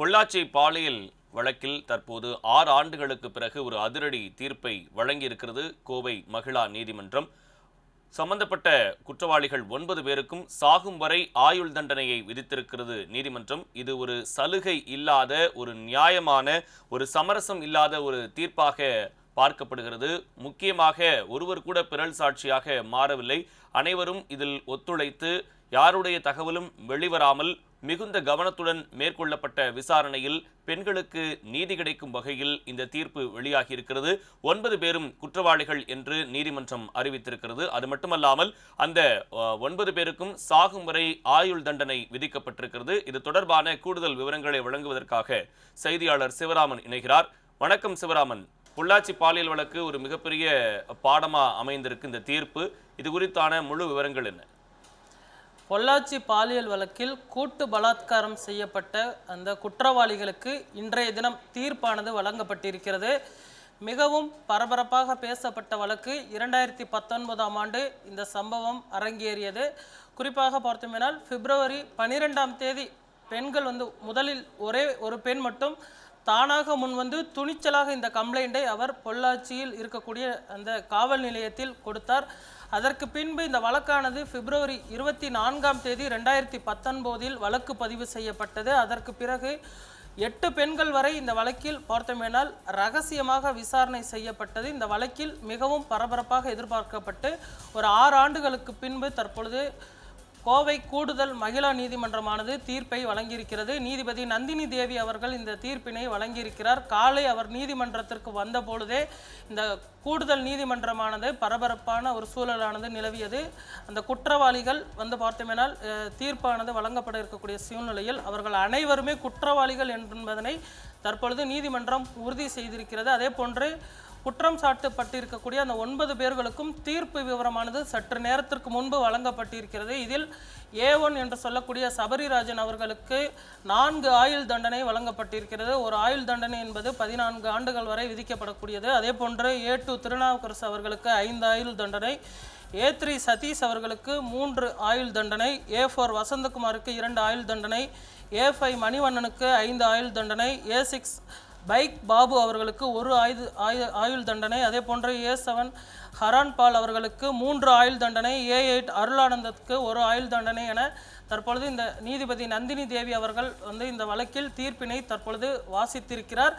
பொள்ளாச்சி பாலியல் வழக்கில் தற்போது ஆறு ஆண்டுகளுக்கு பிறகு ஒரு அதிரடி தீர்ப்பை வழங்கியிருக்கிறது கோவை மகிழா நீதிமன்றம். சம்பந்தப்பட்ட குற்றவாளிகள் ஒன்பது பேருக்கும் சாகும் வரை ஆயுள் தண்டனையை விதித்திருக்கிறது நீதிமன்றம். இது ஒரு சலுகை இல்லாத ஒரு நியாயமான ஒரு சமரசம் இல்லாத ஒரு தீர்ப்பாக பார்க்கப்படுகிறது. முக்கியமாக ஒருவர் கூட பிறல் சாட்சியாக மாறவில்லை. அனைவரும் இதில் ஒத்துழைத்து யாருடைய தகவலும் வெளிவராமல் மிகுந்த கவனத்துடன் மேற்கொள்ளப்பட்ட விசாரணையில் பெண்களுக்கு நீதி கிடைக்கும் வகையில் இந்த தீர்ப்பு வெளியாகியிருக்கிறது. ஒன்பது பேரும் குற்றவாளிகள் என்று நீதிமன்றம் அறிவித்திருக்கிறது. அது மட்டுமல்லாமல் அந்த ஒன்பது பேருக்கும் சாகும் வரை ஆயுள் தண்டனை விதிக்கப்பட்டிருக்கிறது. இது தொடர்பான கூடுதல் விவரங்களை வழங்குவதற்காக செய்தியாளர் சிவராமன் இணைகிறார். வணக்கம் சிவராமன். பொள்ளாச்சி பாலியல் வழக்கு ஒரு மிகப்பெரிய பாடமா அமைந்திருக்கு இந்த தீர்ப்பு. இது குறித்தான முழு விவரங்கள் என்ன? பொள்ளாச்சி பாலியல் வழக்கில் கூட்டு பலாத்காரம் செய்யப்பட்ட அந்த குற்றவாளிகளுக்கு இன்றைய தினம் தீர்ப்பானது வழங்கப்பட்டிருக்கிறது. மிகவும் பரபரப்பாக பேசப்பட்ட வழக்கு இரண்டாயிரத்தி பத்தொன்பதாம் ஆண்டு இந்த சம்பவம் அரங்கேறியது. குறிப்பாக பார்த்தோமேனால் பிப்ரவரி பனிரெண்டாம் தேதி பெண்கள் வந்து முதலில் ஒரே ஒரு பெண் மட்டும் தானாக முன்வந்து துணிச்சலாக இந்த கம்ப்ளைண்ட்டை அவர் பொள்ளாச்சியில் இருக்கக்கூடிய அந்த காவல் நிலையத்தில் கொடுத்தார். அதற்கு பின்பு இந்த வழக்கானது பிப்ரவரி இருபத்தி நான்காம் தேதி ரெண்டாயிரத்தி பத்தொன்பதில் வழக்கு பதிவு செய்யப்பட்டது. அதற்கு பிறகு எட்டு பெண்கள் வரை இந்த வழக்கில் பார்த்தோமேனால் ரகசியமாக விசாரணை செய்யப்பட்டது. இந்த வழக்கில் மிகவும் பரபரப்பாக எதிர்பார்க்கப்பட்டு ஒரு ஆறு ஆண்டுகளுக்கு பின்பு தற்பொழுது கோவை கூடுதல் மகிழா நீதிமன்றமானது தீர்ப்பை வழங்கியிருக்கிறது. நீதிபதி நந்தினி தேவி அவர்கள் இந்த தீர்ப்பினை வழங்கியிருக்கிறார். காலை அவர் நீதிமன்றத்திற்கு வந்த பொழுதே இந்த கூடுதல் நீதிமன்றமானது பரபரப்பான ஒரு சூழலானது நிலவியது. அந்த குற்றவாளிகள் வந்து பார்த்தோமேனால் தீர்ப்பானது வழங்கப்பட இருக்கக்கூடிய சூழ்நிலையில் அவர்கள் அனைவருமே குற்றவாளிகள் என்பதனை தற்பொழுது நீதிமன்றம் உறுதி செய்திருக்கிறது. அதே போன்று குற்றம் சாட்டப்பட்டிருக்கக்கூடிய அந்த ஒன்பது பேர்களுக்கும் தீர்ப்பு விவரமானது சற்று நேரத்திற்கு முன்பு வழங்கப்பட்டிருக்கிறது. இதில் ஏ ஒன் என்று சொல்லக்கூடிய சபரிராஜன் அவர்களுக்கு நான்கு ஆயுள் தண்டனை வழங்கப்பட்டிருக்கிறது. ஒரு ஆயுள் தண்டனை என்பது பதினான்கு ஆண்டுகள் வரை விதிக்கப்படக்கூடியது. அதே போன்று ஏ டூ திருநாவுக்கரசு அவர்களுக்கு ஐந்து ஆயுள் தண்டனை ஏ த்ரீ சதீஷ் அவர்களுக்கு மூன்று ஆயுள் தண்டனை ஏ ஃபோர் வசந்தகுமாருக்கு இரண்டு ஆயுள் தண்டனை ஏ ஃபைவ் மணிவண்ணனுக்கு ஐந்து ஆயுள் தண்டனை ஏ சிக்ஸ் பைக் பாபு அவர்களுக்கு ஒரு ஆயுத ஆயு ஆயுள் தண்டனை அதே போன்று ஏ செவன் ஹரான் பால் அவர்களுக்கு மூன்று ஆயுள் தண்டனை ஏ எயிட் அருளானந்தத்துக்கு ஒரு ஆயுள் தண்டனை என தற்பொழுது இந்த நீதிபதி நந்தினி தேவி அவர்கள் வந்து இந்த வழக்கில் தீர்ப்பினை தற்பொழுது வாசித்திருக்கிறார்.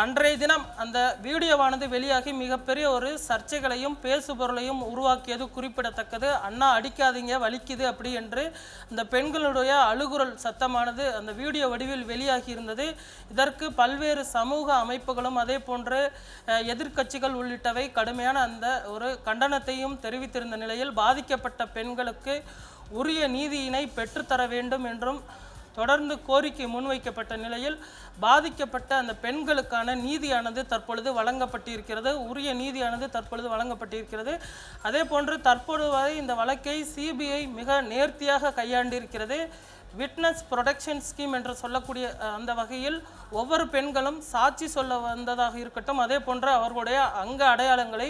அன்றைய தினம் அந்த வீடியோவானது வெளியாகி மிகப்பெரிய ஒரு சர்ச்சைகளையும் பேசுபொருளையும் உருவாக்கியது குறிப்பிடத்தக்கது. அண்ணா அடிக்காதீங்க வலிக்குது அப்படி என்று அந்த பெண்களுடைய அழுகுரல் சத்தமானது அந்த வீடியோ வடிவில் வெளியாகி இருந்தது. இதற்கு பல்வேறு சமூக அமைப்புகளும் அதே போன்று எதிர்க்கட்சிகள் உள்ளிட்டவை கடுமையான அந்த ஒரு கண்டனத்தையும் தெரிவித்திருந்த நிலையில் பாதிக்கப்பட்ட பெண்களுக்கு உரிய நீதியினை பெற்றுத்தர வேண்டும் என்றும் தொடர்ந்து கோரிக்கை முன்வைக்கப்பட்ட நிலையில் பாதிக்கப்பட்ட அந்த பெண்களுக்கான நீதியானது தற்பொழுது வழங்கப்பட்டிருக்கிறது. உரிய நீதியானது தற்பொழுது வழங்கப்பட்டிருக்கிறது. அதே போன்று தற்போது வரை இந்த வழக்கை சிபிஐ மிக நேர்த்தியாக கையாண்டிருக்கிறது. விட்னஸ் ப்ரொடெக்ஷன் ஸ்கீம் என்று சொல்லக்கூடிய அந்த வகையில் ஒவ்வொரு பெண்களும் சாட்சி சொல்ல வந்ததாக இருக்கட்டும். அதே போன்று அவர்களுடைய அங்க அடையாளங்களை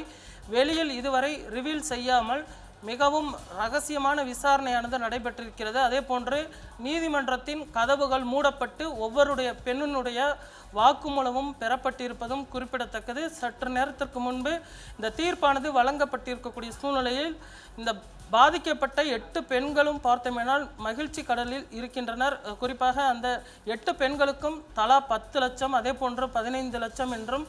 வெளியில் இதுவரை ரிவீல் செய்யாமல் மிகவும் ரகசியமான விசாரணையானது நடைபெற்றிருக்கிறது. அதே போன்று நீதிமன்றத்தின் கதவுகள் மூடப்பட்டு ஒவ்வொருடைய பெண்ணினுடைய வாக்குமூலமும் பெறப்பட்டிருப்பதும் குறிப்பிடத்தக்கது. சற்று நேரத்திற்கு முன்பு இந்த தீர்ப்பானது வழங்கப்பட்டிருக்கக்கூடிய சூழ்நிலையில் இந்த பாதிக்கப்பட்ட எட்டு பெண்களும் பார்த்தோமேனால் மகிழ்ச்சி கடலில் இருக்கின்றனர். குறிப்பாக அந்த எட்டு பெண்களுக்கும் தலா பத்து லட்சம் அதே போன்று பதினைந்து லட்சம் என்றும்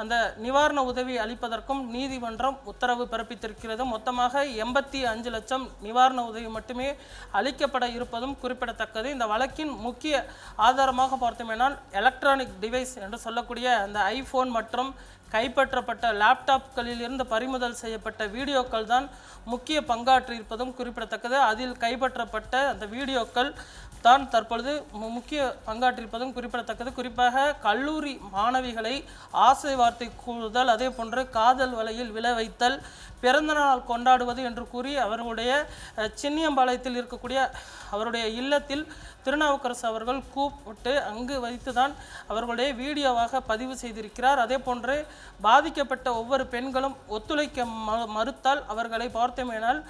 அந்த நிவாரண உதவி அளிப்பதற்கும் நீதிமன்றம் உத்தரவு பிறப்பித்திருக்கிறது. மொத்தமாக எண்பத்தி அஞ்சு லட்சம் நிவாரண உதவி மட்டுமே அளிக்கப்பட இருப்பதும் குறிப்பிடத்தக்கது. இந்த வழக்கின் முக்கிய ஆதாரமாக பார்த்தோமேனால் எலக்ட்ரானிக் டிவைஸ் என்று சொல்லக்கூடிய அந்த ஐஃபோன் மற்றும் கைப்பற்றப்பட்ட லேப்டாப்களில் இருந்து பறிமுதல் செய்யப்பட்ட வீடியோக்கள் தான் முக்கிய பங்காற்றியிருப்பதும் குறிப்பிடத்தக்கது. அதில் கைப்பற்றப்பட்ட அந்த வீடியோக்கள் தான் தற்பொழுது மு- முக்கிய பங்காற்றிருப்பதும் குறிப்பிடத்தக்கது. குறிப்பாக கல்லூரி மாணவிகளை ஆசை வார்த்தை கூறுதல் அதே போன்று காதல் வலையில் விழ வைத்தல் பிறந்தநாள் கொண்டாடுவது என்று கூறி அவர்களுடைய சின்னியம்பாளையத்தில் இருக்கக்கூடிய அவருடைய இல்லத்தில் திருநாவுக்கரசு அவர்கள் கூப்பிட்டு அங்கு வைத்துதான் அவர்களுடைய வீடியோவாக பதிவு செய்திருக்கிறார். அதே போன்று பாதிக்கப்பட்ட ஒவ்வொரு பெண்களும் ஒத்துழைக்க மறுத்தால் அவர்களை பார்த்தோமேனால்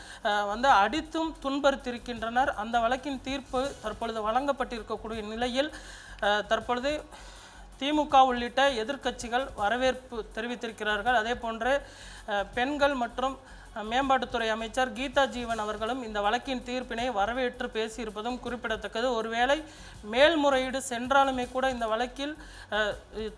வந்து அடித்தும் துன்புறுத்தியிருக்கின்றனர் அந்த வழக்கின் தீர்ப்பு தற்பொழுது வழங்கப்பட்டிருக்கக்கூடிய நிலையில் தற்பொழுது திமுக உள்ளிட்ட எதிர்க்கட்சிகள் வரவேற்பு தெரிவித்திருக்கிறார்கள். அதே போன்று பெண்கள் மற்றும் மேம்பாட்டுத்துறை அமைச்சர் கீதா ஜீவன் அவர்களும் இந்த வழக்கின் தீர்ப்பினை வரவேற்று பேசியிருப்பதும் குறிப்பிடத்தக்கது. ஒருவேளை மேல்முறையீடு சென்றாலுமே கூட இந்த வழக்கில்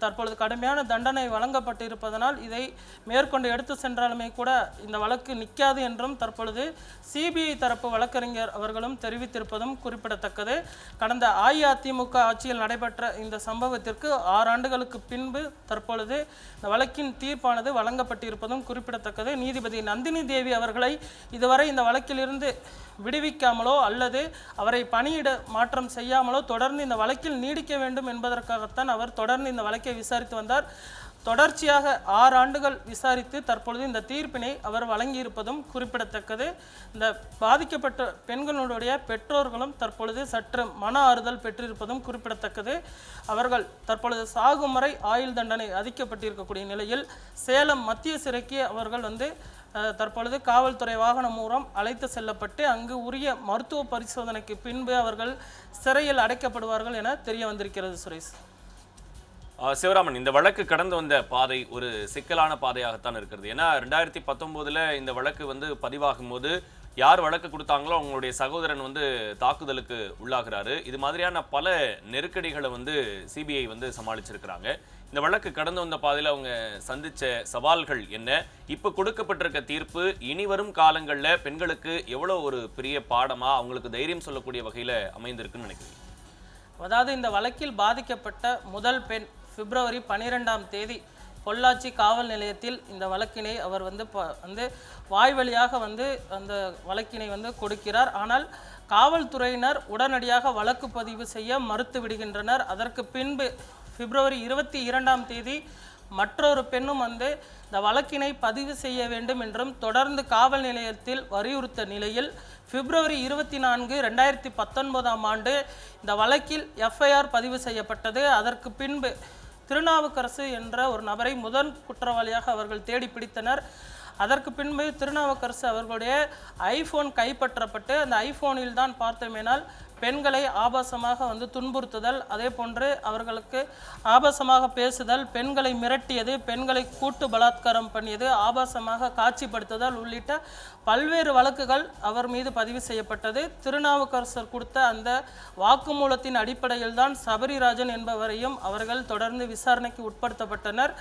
தற்பொழுது கடுமையான தண்டனை வழங்கப்பட்டிருப்பதனால் இதை மேற்கொண்டு எடுத்து சென்றாலுமே கூட இந்த வழக்கு நிற்காது என்றும் தற்பொழுது சிபிஐ தரப்பு வழக்கறிஞர் அவர்களும் தெரிவித்திருப்பதும் குறிப்பிடத்தக்கது. கடந்த அஇஅதிமுக ஆட்சியில் நடைபெற்ற இந்த சம்பவத்திற்கு ஆறு ஆண்டுகளுக்கு பின்பு தற்பொழுது இந்த வழக்கின் தீர்ப்பானது வழங்கப்பட்டிருப்பதும் குறிப்பிடத்தக்கது. நீதிபதி நந்தினி தேவி அவர்களை இதுவரை இந்த வழக்கிலிருந்து விடுவிக்காமலோ அல்லது அவரை பணியிட மாற்றம் செய்யாமலோ தொடர்ந்து இந்த வழக்கில் நீடிக்க வேண்டும் என்பதற்காகத்தான் அவர் தொடர்ந்து இந்த வழக்கை விசாரித்து வந்தார். தொடர்ச்சியாக ஆறு ஆண்டுகள் விசாரித்து தற்பொழுது இந்த தீர்ப்பினை அவர் வழங்கியிருப்பதும் குறிப்பிடத்தக்கது. இந்த பாதிக்கப்பட்ட பெண்களுடைய பெற்றோர்களும் தற்பொழுது சற்று மன ஆறுதல் பெற்றிருப்பதும் குறிப்பிடத்தக்கது. அவர்கள் தற்பொழுது சாகும் வரை ஆயுள் தண்டனை அதிக்கப்பட்டிருக்கக்கூடிய நிலையில் சேலம் மத்திய சிறைக்கு அவர்கள் வந்து தற்பொழுது காவல்துறை வாகனம் மூலம் அழைத்து செல்லப்பட்டு அங்கு உரிய மருத்துவ பரிசோதனைக்கு பின்பு அவர்கள் சிறையில் அடைக்கப்படுவார்கள் என தெரிய வந்திருக்கிறது சுரேஷ். சிவராமன் இந்த வழக்கு கடந்து வந்த பாதை ஒரு சிக்கலான பாதையாகத்தான் இருக்கிறது. ஏன்னா ரெண்டாயிரத்தி பத்தொம்போதில் இந்த வழக்கு வந்து பதிவாகும் போது யார் வழக்கு கொடுத்தாங்களோ அவங்களுடைய சகோதரன் வந்து தாக்குதலுக்கு உள்ளாகிறாரு. இது மாதிரியான பல நெருக்கடிகளை வந்து சிபிஐ வந்து சமாளிச்சிருக்கிறாங்க. இந்த வழக்கு கடந்து வந்த பாதையில் அவங்க சந்தித்த சவால்கள் என்ன? இப்போ கொடுக்கப்பட்டிருக்க தீர்ப்பு இனி வரும் காலங்களில் பெண்களுக்கு எவ்வளோ ஒரு பெரிய பாடமாக அவங்களுக்கு தைரியம் சொல்லக்கூடிய வகையில் அமைந்திருக்குன்னு நினைக்கிறேன் அதாவது இந்த வழக்கில் பாதிக்கப்பட்ட முதல் பெண் பிப்ரவரி பனிரெண்டாம் தேதி பொள்ளாச்சி காவல் நிலையத்தில் இந்த வழக்கினை அவர் வந்து ப- வந்து வாய்வழியாக வந்து அந்த வழக்கினை வந்து கொடுக்கிறார். ஆனால் காவல்துறையினர் உடனடியாக வழக்கு பதிவு செய்ய மறுத்து விடுகின்றனர். அதற்கு பின்பு பிப்ரவரி இருபத்தி இரண்டாம் தேதி மற்றொரு பெண்ணும் வந்து இந்த வழக்கினை பதிவு செய்ய வேண்டும் என்றும் தொடர்ந்து காவல் நிலையத்தில் வலியுறுத்த நிலையில் பிப்ரவரி இருபத்தி நான்கு ரெண்டாயிரத்தி பத்தொன்பதாம் ஆண்டு இந்த வழக்கில் எஃப்ஐஆர் பதிவு செய்யப்பட்டது. அதற்கு பின்பு திருநாவுக்கரசு என்ற ஒரு நபரை முதல் குற்றவாளியாக அவர்கள் தேடி பிடித்தனர். அதற்கு பின்பு திருநாவுக்கரசு அவர்களுடைய ஐஃபோன் கைப்பற்றப்பட்டு அந்த ஐஃபோனில் தான் பார்த்தோமேனால் பெண்களை ஆபாசமாக வந்து துன்புறுத்துதல் அதே போன்று அவர்களுக்கு ஆபாசமாக பேசுதல் பெண்களை மிரட்டியது பெண்களை கூட்டு பலாத்காரம் பண்ணியது ஆபாசமாக காட்சிப்படுத்துதல் உள்ளிட்ட பல்வேறு வழக்குகள் அவர் மீது பதிவு செய்யப்பட்டது. திருநாவுக்கரசர் கொடுத்த அந்த வாக்குமூலத்தின் அடிப்படையில் தான் சபரிராஜன் என்பவரையும் அவர்கள் தொடர்ந்து விசாரணைக்கு உட்படுத்தப்பட்டனர்.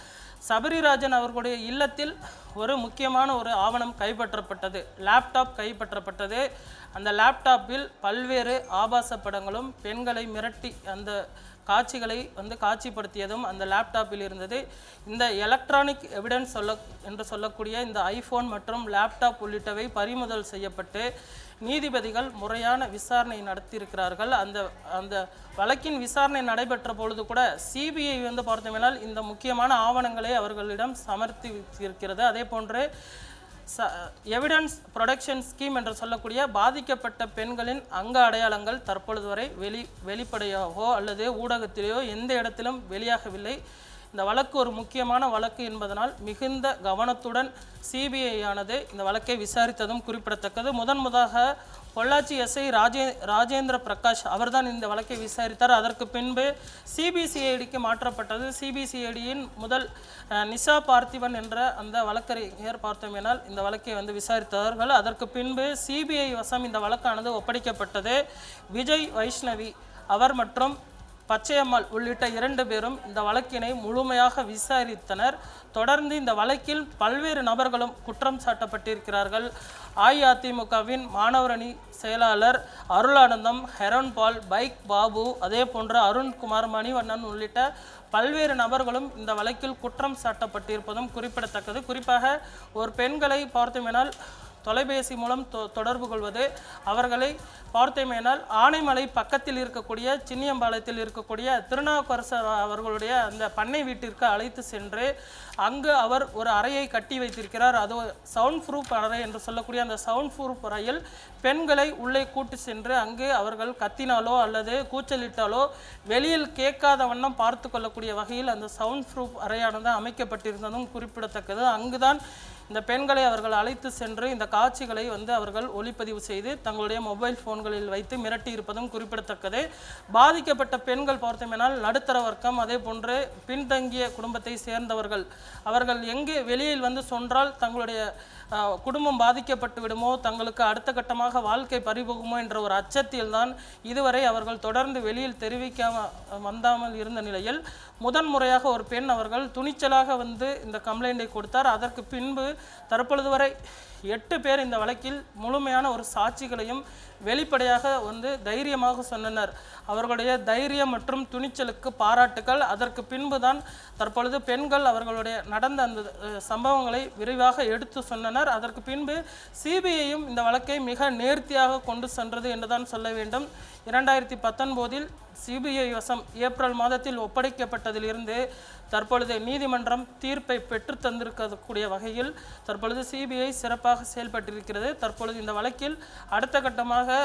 சபரிராஜன் அவர்களுடைய இல்லத்தில் ஒரு முக்கியமான ஒரு ஆவணம் கைப்பற்றப்பட்டது. லேப்டாப் கைப்பற்றப்பட்டது. அந்த லேப்டாப்பில் பல்வேறு ஆபாச படங்களும் பெண்களை மிரட்டி அந்த காட்சிகளை வந்து காட்சிப்படுத்தியதும் அந்த லேப்டாப்பில் இருந்தது. இந்த எலக்ட்ரானிக் எவிடன்ஸ் சொல்ல என்று சொல்லக்கூடிய இந்த ஐஃபோன் மற்றும் லேப்டாப் உள்ளிட்டவை பறிமுதல் செய்யப்பட்டு நீதிபதிகள் முறையான விசாரணை நடத்தியிருக்கிறார்கள். அந்த அந்த வழக்கின் விசாரணை நடைபெற்ற பொழுது கூட சிபிஐ வந்து பார்த்தோம்னால் இந்த முக்கியமான ஆவணங்களை அவர்களிடம் சமர்ப்பித்திருக்கிறது அதே போன்று ச எவிடன்ஸ் ப்ரொடக்ஷன் ஸ்கீம் என்று சொல்லக்கூடிய பாதிக்கப்பட்ட பெண்களின் அங்க அடையாளங்கள் தற்பொழுது வரை வெளி வெளிப்படையாகவோ அல்லது ஊடகத்திலேயோ எந்த இடத்திலும் வெளியாகவில்லை. இந்த வழக்கு ஒரு முக்கியமான வழக்கு என்பதனால் மிகுந்த கவனத்துடன் சிபிஐ ஆனது இந்த வழக்கை விசாரித்ததும் குறிப்பிடத்தக்கது. முதன் முதலாக பொள்ளாச்சி எஸ்ஐ ராஜே ராஜேந்திர பிரகாஷ் அவர்தான் இந்த வழக்கை விசாரித்தார். அதற்கு பின்பு சிபிசிஐடிக்கு மாற்றப்பட்டது. சிபிசிஐடியின் முதல் நிஷா பார்த்திபன் என்ற அந்த வழக்கறிஞர் பார்த்தோமேனால் இந்த வழக்கை வந்து விசாரித்தார்கள் அதற்கு பின்பு சிபிஐ வசம் இந்த வழக்கானது ஒப்படைக்கப்பட்டது. விஜய் வைஷ்ணவி அவர் மற்றும் பச்சையம்மாள் உள்ளிட்ட இரண்டு பேரும் இந்த வழக்கினை முழுமையாக விசாரித்தனர். தொடர்ந்து இந்த வழக்கில் பல்வேறு நபர்களும் குற்றம் சாட்டப்பட்டிருக்கிறார்கள். அஇஅதிமுகவின் மாணவரணி செயலாளர் அருளானந்தம் ஹெரோன்பால் பைக் பாபு அதே போன்ற அருண்குமார் மணிவண்ணன் உள்ளிட்ட பல்வேறு நபர்களும் இந்த வழக்கில் குற்றம் சாட்டப்பட்டிருப்பதும் குறிப்பிடத்தக்கது. குறிப்பாக ஒரு பெண்களை பார்த்தோமேனால் தொலைபேசி மூலம் தொ- தொடர்பு கொள்வது. அவர்களை பார்த்தோமேனால் ஆனைமலை பக்கத்தில் இருக்கக்கூடிய சின்னியம்பாளையத்தில் இருக்கக்கூடிய திருநாவுக்கரசர் அவர்களுடைய அந்த பண்ணை வீட்டிற்கு அழைத்து சென்று அங்கு அவர் ஒரு அறையை கட்டி வைத்திருக்கிறார். அது சவுண்ட் ப்ரூஃப் அறை என்று சொல்லக்கூடிய அந்த சவுண்ட் ப்ரூஃப் அறையில் பெண்களை உள்ளே கூட்டி சென்று அங்கு அவர்கள் கத்தினாலோ அல்லது கூச்சலிட்டாலோ வெளியில் கேட்காத வண்ணம் பார்த்து கொள்ளக்கூடிய வகையில் அந்த சவுண்ட் ப்ரூஃப் அறையானது அமைக்கப்பட்டிருந்ததும் குறிப்பிடத்தக்கது. அங்குதான் இந்த பெண்களை அவர்கள் அழைத்து சென்று இந்த காட்சிகளை வந்து அவர்கள் ஒளிப்பதிவு செய்து தங்களுடைய மொபைல் போன்களில் வைத்து மிரட்டி இருப்பதும் குறிப்பிடத்தக்கது. பாதிக்கப்பட்ட பெண்கள் பார்த்தோமேனால் நடுத்தர வர்க்கம் அதே போன்று பின்தங்கிய குடும்பத்தை சேர்ந்தவர்கள். அவர்கள் எங்கே வெளியில் வந்து சொன்றால் தங்களுடைய குடும்பம் பாதிக்கப்பட்டு விடுமோ தங்களுக்கு அடுத்த கட்டமாக வாழ்க்கை பறிபோகுமோ என்ற ஒரு அச்சத்தில் தான் இதுவரை அவர்கள் தொடர்ந்து வெளியில் தெரிவிக்காம வந்தாமல் இருந்த நிலையில் முதன்முறையாக ஒரு பெண் அவர்கள் துணிச்சலாக வந்து இந்த கம்ப்ளைண்டை கொடுத்தார். அதற்கு பின்பு தற்பொழுது வரை எட்டு பேர் இந்த வழக்கில் முழுமையான ஒரு சாட்சிகளையும் வெளிப்படையாக வந்து தைரியமாக சொன்னனர். அவர்களுடைய தைரியம் மற்றும் துணிச்சலுக்கு பாராட்டுக்கள். அதற்கு பின்புதான் தற்பொழுது பெண்கள் அவர்களுடைய நடந்த அந்த சம்பவங்களை விரிவாக எடுத்து சொன்னனர். அதற்கு பின்பு சிபிஐயும் இந்த வழக்கை மிக நேர்த்தியாக கொண்டு சென்றது என்றுதான் சொல்ல வேண்டும். இரண்டாயிரத்தி பத்தொன்பதில் சிபிஐ வசம் ஏப்ரல் மாதத்தில் ஒப்படைக்கப்பட்டதிலிருந்து தற்பொழுது நீதிமன்றம் தீர்ப்பை பெற்று தந்திருக்கக்கூடிய வகையில் தற்பொழுது சிபிஐ சிறப்பாக செயல்பட்டிருக்கிறது. தற்பொழுது இந்த வழக்கில் அடுத்த கட்டமாக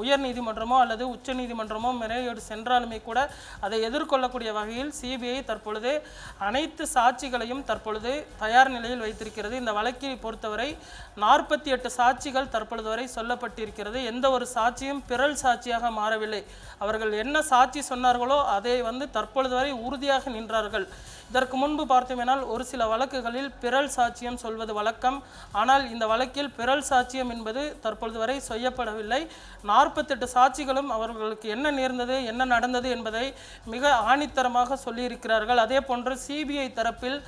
உயர் நீதிமன்றமோ அல்லது உச்ச நீதிமன்றமோ முறையீடு சென்றாலுமே கூட அதை எதிர்கொள்ளக்கூடிய வகையில் சிபிஐ தற்பொழுது அனைத்து சாட்சிகளையும் தற்பொழுது தயார் நிலையில் வைத்திருக்கிறது. இந்த வழக்கில் பொறுத்தவரை நாற்பத்தி எட்டு சாட்சிகள் தற்பொழுது வரை சொல்லப்பட்டிருக்கிறது. எந்த ஒரு சாட்சியும் பிறல் சாட்சியாக மாறவில்லை. அவர்கள் என்ன சாட்சி சொன்னார்களோ அதை வந்து தற்பொழுது வரை உறுதியாக நின்றார்கள். இதற்கு முன்பு பார்த்தோமேனால் ஒரு சில வழக்குகளில் பிறல் சாட்சியம் சொல்வது வழக்கம். ஆனால் இந்த வழக்கில் பிறல் சாட்சியம் என்பது தற்பொழுது வரை செய்யப்படவில்லை. நாற்பத்தெட்டு சாட்சிகளும் அவர்களுக்கு என்ன நேர்ந்தது என்ன நடந்தது என்பதை மிக ஆணித்தரமாக சொல்லியிருக்கிறார்கள். அதே போன்று சிபிஐ தரப்பில்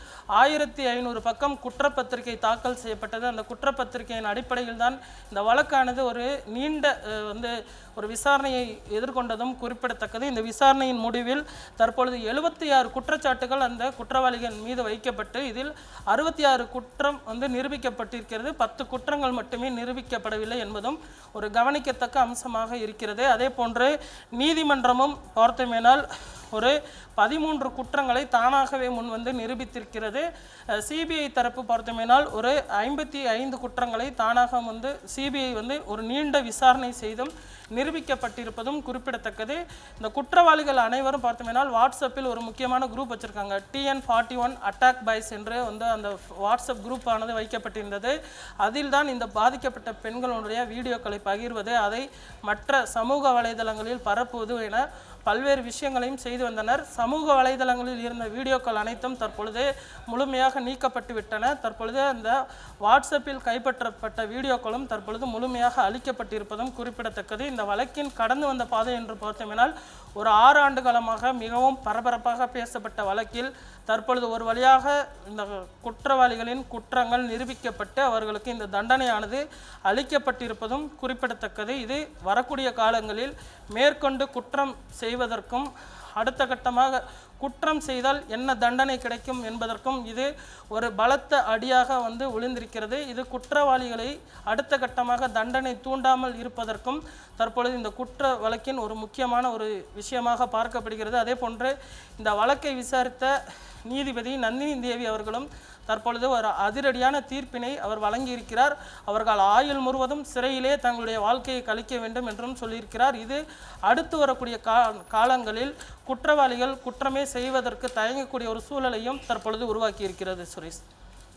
ஆயிரத்தி ஐநூறு பக்கம் குற்றப்பத்திரிகை தாக்கல் செய்யப்பட்டது. அந்த குற்றப்பத்திரிகையின் அடிப்படையில் தான் இந்த வழக்கானது ஒரு நீண்ட வந்து ஒரு விசாரணையை எதிர்கொண்டதும் குறிப்பிடத்தக்கது. இந்த விசாரணையின் முடிவில் தற்பொழுது எழுபத்தி ஆறு குற்றச்சாட்டுகள் அந்த குற்றவாளிகள் மீது வைக்கப்பட்டு இதில் அறுபத்தி ஆறு குற்றம் வந்து நிரூபிக்கப்பட்டிருக்கிறது. பத்து குற்றங்கள் மட்டுமே நிரூபிக்கப்படவில்லை என்பதும் ஒரு கவனிக்கத்தக்க அம்சம். அம்சமாக இருக்கிறது. அதே போன்று நீதிமன்றமும் பார்த்தோமேனால் ஒரு பதிமூன்று குற்றங்களை தானாகவே முன் வந்து நிரூபித்திருக்கிறது. சிபிஐ தரப்பு பார்த்தோமேனால் ஒரு ஐம்பத்தி ஐந்து குற்றங்களை தானாக வந்து சிபிஐ வந்து ஒரு நீண்ட விசாரணை செய்தும் நிரூபிக்கப்பட்டிருப்பதும் குறிப்பிடத்தக்கது. இந்த குற்றவாளிகள் அனைவரும் பார்த்தோமேனால் வாட்ஸ்அப்பில் ஒரு முக்கியமான குரூப் வச்சுருக்காங்க. TN forty one attack boys என்று வந்து அந்த வாட்ஸ்அப் குரூப் ஆனது வைக்கப்பட்டிருந்தது. அதில் தான் இந்த பாதிக்கப்பட்ட பெண்களுடைய வீடியோக்களை பகிர்வது அதை மற்ற சமூக வலைதளங்களில் பரப்புவது என பல்வேறு விஷயங்களையும் செய்து வந்தனர். சமூக வலைதளங்களில் இருந்த வீடியோக்கள் அனைத்தும் தற்பொழுது முழுமையாக நீக்கப்பட்டு விட்டன. தற்பொழுது அந்த வாட்ஸ்அப்பில் கைப்பற்றப்பட்ட வீடியோக்களும் தற்பொழுது முழுமையாக அளிக்கப்பட்டிருப்பதும் குறிப்பிடத்தக்கது. இந்த வழக்கின் கடந்து வந்த பாதை என்று பார்த்தோமினால் ஒரு ஆறு ஆண்டு காலமாக மிகவும் பரபரப்பாக பேசப்பட்ட வழக்கில் தற்பொழுது ஒரு வழியாக இந்த குற்றவாளிகளின் குற்றங்கள் நிரூபிக்கப்பட்டு அவர்களுக்கு இந்த தண்டனையானது அளிக்கப்பட்டிருப்பதும் குறிப்பிடத்தக்கது. இது வரக்கூடிய காலங்களில் மேற்கொண்டு குற்றம் செய் செய்வதற்கும் அடுத்த கட்டமாக குற்றம் செய்தால் என்ன தண்டனை கிடைக்கும் என்பதற்கும் இது ஒரு பலத்த அடியாக வந்து ஒளிந்திருக்கிறது. இது குற்றவாளிகளை அடுத்த கட்டமாக தண்டனை தூண்டாமல் இருப்பதற்கும் தற்பொழுது இந்த குற்ற வழக்கின் ஒரு முக்கியமான ஒரு விஷயமாக பார்க்கப்படுகிறது. அதே போன்று இந்த வழக்கை விசாரித்த நீதிபதி நந்தினி தேவி அவர்களும் தற்பொழுது ஒரு அதிரடியான தீர்ப்பினை அவர் வழங்கியிருக்கிறார். அவர்கள் ஆயுள் முழுவதும் சிறையிலே தங்களுடைய வாழ்க்கையை கழிக்க வேண்டும் என்றும் சொல்லியிருக்கிறார். இது அடுத்து வரக்கூடிய கா காலங்களில் குற்றவாளிகள் குற்றமே செய்வதற்கு தயங்கக்கூடிய ஒரு சூழலையும் தற்பொழுது உருவாக்கியிருக்கிறது சுரேஷ்.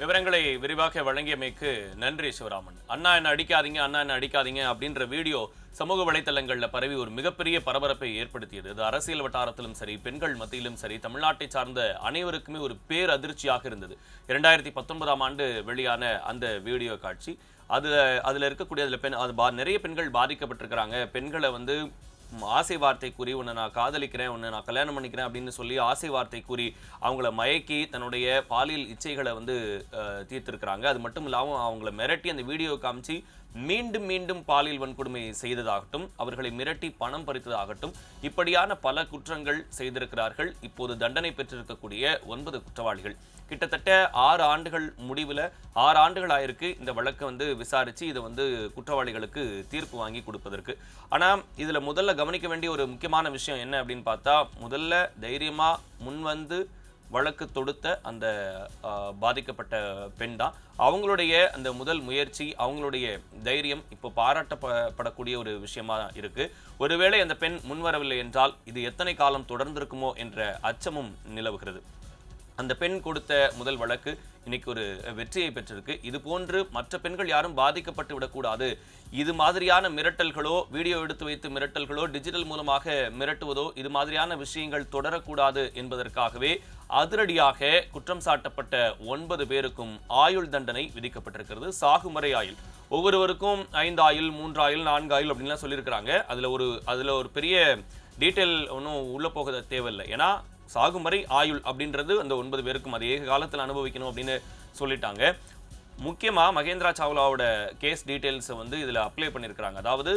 விவரங்களை விரிவாக வழங்கியமைக்கு நன்றி சிவராமன். அண்ணா என்ன அடிக்காதீங்க அண்ணா என்ன அடிக்காதீங்க அப்படின்ற வீடியோ சமூக வலைத்தளங்களில் பரவி ஒரு மிகப்பெரிய பரபரப்பை ஏற்படுத்தியது. அது அரசியல் வட்டாரத்திலும் சரி பெண்கள் மத்தியிலும் சரி தமிழ்நாட்டை சார்ந்த அனைவருக்குமே ஒரு பேர் அதிர்ச்சியாக இருந்தது. இரண்டாயிரத்தி பத்தொன்பதாம் ஆண்டு வெளியான அந்த வீடியோ காட்சி அதில் அதில் இருக்கக்கூடிய அதில் பெண் அது பா- நிறைய பெண்கள் பாதிக்கப்பட்டிருக்கிறாங்க. பெண்களை வந்து ஆசை வார்த்தை கூறி உன்னை நான் காதலிக்கிறேன் உன்னை நான் கல்யாணம் பண்ணிக்கிறேன் அப்படின்னு சொல்லி ஆசை வார்த்தை கூறி அவங்கள மயக்கி தன்னுடைய பாலியல் இச்சைகளை வந்து தீர்த்திருக்கிறாங்க. அது மட்டும் இல்லாமல் அவங்கள மிரட்டி அந்த வீடியோ காமிச்சு மீண்டும் மீண்டும் பாலியல் வன்கொடுமை செய்ததாகட்டும் அவர்களை மிரட்டி பணம் பறித்ததாகட்டும் இப்படியான பல குற்றங்கள் செய்திருக்கிறார்கள். இப்போது தண்டனை பெற்றிருக்கக்கூடிய ஒன்பது குற்றவாளிகள். கிட்டத்தட்ட ஆறு ஆண்டுகள் முடிவில் ஆறு ஆண்டுகள் ஆயிருக்கு இந்த வழக்கை வந்து விசாரித்து இதை வந்து குற்றவாளிகளுக்கு தீர்ப்பு வாங்கி கொடுப்பதற்கு. ஆனால் இதில் முதல்ல கவனிக்க வேண்டிய ஒரு முக்கியமான விஷயம் என்ன அப்படின்னு பார்த்தா முதல்ல தைரியமாக முன் வந்து வழக்கு தொடுத்த அந்த பாதிக்கப்பட்ட பெண் தான். அவங்களுடைய அந்த முதல் முயற்சி அவங்களுடைய தைரியம் இப்போ பாராட்டப்படக்கூடிய ஒரு விஷயமா இருக்கு. ஒருவேளை அந்த பெண் முன்வரவில்லை என்றால் இது எத்தனை காலம் தொடர்ந்திருக்குமோ என்ற அச்சமும் நிலவுகிறது. அந்த பெண் கொடுத்த முதல் வழக்கு இன்னைக்கு ஒரு வெற்றியை பெற்றிருக்கு. இது போன்று மற்ற பெண்கள் யாரும் பாதிக்கப்பட்டு விடக்கூடாது. இது மாதிரியான மிரட்டல்களோ வீடியோ எடுத்து வைத்து மிரட்டல்களோ டிஜிட்டல் மூலமாக மிரட்டுவதோ இது மாதிரியான விஷயங்கள் தொடரக்கூடாது என்பதற்காகவே அதிரடியாக குற்றம் சாட்டப்பட்ட ஒன்பது பேருக்கும் ஆயுள் தண்டனை விதிக்கப்பட்டிருக்கிறது. சாகுமுறை ஆயுள். ஒவ்வொருவருக்கும் ஐந்து ஆயுள் மூன்று ஆயுள் நான்கு ஆயுள் அப்படின்லாம் சொல்லியிருக்கிறாங்க. அதில் ஒரு அதில் ஒரு பெரிய டீட்டெயில் ஒன்றும் உள்ளே போக தேவையில்லை. ஏன்னா சாகும் வரை ஆயுள் அப்படின்றது அந்த ஒன்பது பேருக்கும் அது ஏக காலத்தில் அனுபவிக்கணும் அப்படின்னு சொல்லிட்டாங்க. முக்கியமாக மகேந்திரா சாவ்லாவோட கேஸ் டீட்டெயில்ஸை வந்து இதில் அப்ளை பண்ணியிருக்கிறாங்க அதாவது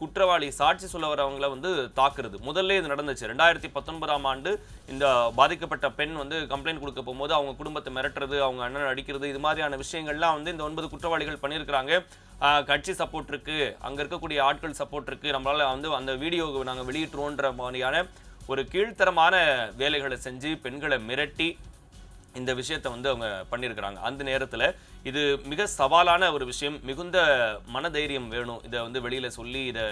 குற்றவாளி சாட்சி சொல்ல வரவங்களை வந்து தாக்குறது. முதல்ல இது நடந்துச்சு. ரெண்டாயிரத்தி பத்தொன்பதாம் ஆண்டு இந்த பாதிக்கப்பட்ட பெண் வந்து கம்ப்ளைண்ட் கொடுக்க போகும்போது அவங்க குடும்பத்தை மிரட்டுறது அவங்க அண்ணன் அடிக்கிறது இது மாதிரியான விஷயங்கள்லாம் வந்து இந்த ஒன்பது குற்றவாளிகள் பண்ணியிருக்கிறாங்க கட்சி சப்போர்ட் இருக்குது அங்கே இருக்கக்கூடிய ஆட்கள் சப்போர்ட் இருக்குது நம்மளால் வந்து அந்த வீடியோவை நாங்கள் வெளியிட்டுருவோன்ற மாதிரியான ஒரு கீழ்த்தரமான வேலைகளை செஞ்சு பெண்களை மிரட்டி இந்த விஷயத்தை வந்து அவங்க பண்ணியிருக்கிறாங்க. அந்த நேரத்தில் இது மிக சவாலான ஒரு விஷயம். மிகுந்த மனதைரியம் வேணும். இதை வந்து வெளியில் சொல்லி இதை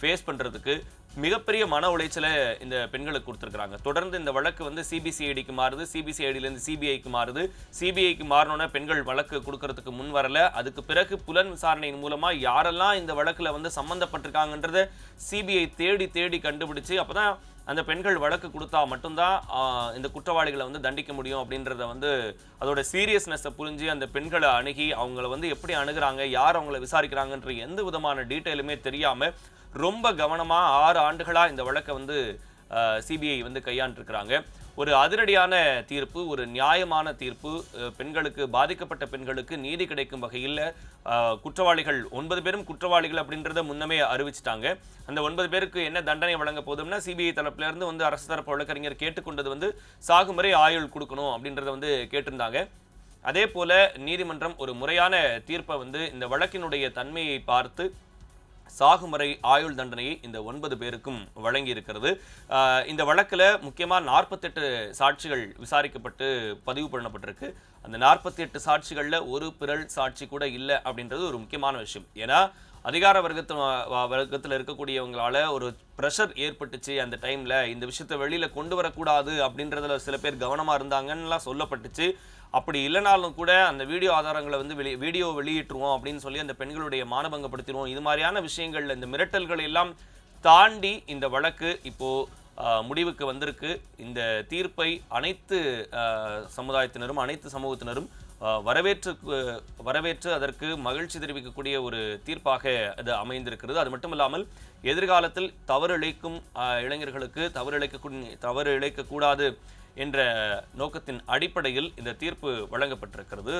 ஃபேஸ் பண்ணுறதுக்கு மிகப்பெரிய மன உளைச்சலை இந்த பெண்களுக்கு கொடுத்துருக்குறாங்க. தொடர்ந்து இந்த வழக்கு வந்து சிபிசிஐடிக்கு மாறுது. சிபிசிஐடியிலேருந்து சிபிஐக்கு மாறுது. சிபிஐக்கு மாறினோன்னே பெண்கள் வழக்கு கொடுக்கறதுக்கு முன் வரல. அதுக்கு பிறகு புலன் விசாரணையின் மூலமாக யாரெல்லாம் இந்த வழக்கில் வந்து சம்மந்தப்பட்டிருக்காங்கன்றத சிபிஐ தேடி தேடி கண்டுபிடிச்சு அப்பதான் அந்த பெண்கள் வழக்கு கொடுத்தா மட்டும்தான் இந்த குற்றவாளிகளை வந்து தண்டிக்க முடியும் அப்படின்றத வந்து அதோட சீரியஸ்னஸை புரிஞ்சு அந்த பெண்களை அணுகி அவங்கள வந்து எப்படி அணுகிறாங்க யார் அவங்கள விசாரிக்கிறாங்கன்ற எந்த விதமான டீட்டெயிலுமே தெரியாமல் ரொம்ப கவனமாக ஆறு ஆண்டுகளாக இந்த வழக்கை வந்து சிபிஐ வந்து கையாண்டிருக்கிறாங்க. ஒரு அதிரடியான தீர்ப்பு ஒரு நியாயமான தீர்ப்பு பெண்களுக்கு பாதிக்கப்பட்ட பெண்களுக்கு நீதி கிடைக்கும் வகையில் குற்றவாளிகள் ஒன்பது பேரும் குற்றவாளிகள் அப்படின்றத முன்னமே அறிவிச்சிட்டாங்க. அந்த ஒன்பது பேருக்கு என்ன தண்டனை வழங்க போதும்னா சிபிஐ தரப்புலேருந்து வந்து அரசு தரப்பு வழக்கறிஞர் கேட்டுக்கொண்டது வந்து சாகுமுறை ஆயுள் கொடுக்கணும் அப்படின்றத வந்து கேட்டிருந்தாங்க. அதே போல நீதிமன்றம் ஒரு முறையான தீர்ப்பை வந்து இந்த வழக்கினுடைய தன்மையை பார்த்து சாகுமுறை ஆயுள் தண்டனையை இந்த ஒன்பது பேருக்கும் வழங்கி இருக்கிறது இந்த வழக்கில் முக்கியமாக நாற்பத்தெட்டு சாட்சிகள் விசாரிக்கப்பட்டு பதிவு பண்ணப்பட்டிருக்கு. அந்த நாற்பத்தி எட்டு சாட்சிகளில் ஒரு பிறல் சாட்சி கூட இல்லை அப்படின்றது ஒரு முக்கியமான விஷயம். ஏன்னா அதிகார வர்க்கத்து வர்க்கத்தில் இருக்கக்கூடியவங்களால ஒரு ப்ரெஷர் ஏற்பட்டுச்சு அந்த டைமில் இந்த விஷயத்தை வெளியில் கொண்டு வரக்கூடாது அப்படின்றதுல சில பேர் கவனமாக இருந்தாங்கன்னுலாம் சொல்லப்பட்டுச்சு. அப்படி இல்லைனாலும் கூட அந்த வீடியோ ஆதாரங்களை வந்து வெளி வீடியோ வெளியிட்டுருவோம் அப்படின்னு சொல்லி அந்த பெண்களுடைய மானபங்கப்படுத்திடுவோம். இது மாதிரியான விஷயங்கள்ல இந்த மிரட்டல்கள் எல்லாம் தாண்டி இந்த வழக்கு இப்போது முடிவுக்கு வந்திருக்கு. இந்த தீர்ப்பை அனைத்து சமுதாயத்தினரும் அனைத்து சமூகத்தினரும் வரவேற்று வரவேற்று அதற்கு மகிழ்ச்சி தெரிவிக்கக்கூடிய ஒரு தீர்ப்பாக அது அமைந்திருக்கிறது. அது மட்டும் இல்லாமல் எதிர்காலத்தில் தவறு இழைக்கும் இளைஞர்களுக்கு தவறு இழைக்கக்கூடிய தவறு இழைக்கக்கூடாது என்ற நோக்கத்தின் அடிப்படையில் இந்த தீர்ப்பு வழங்கப்பட்டிருக்கிறது.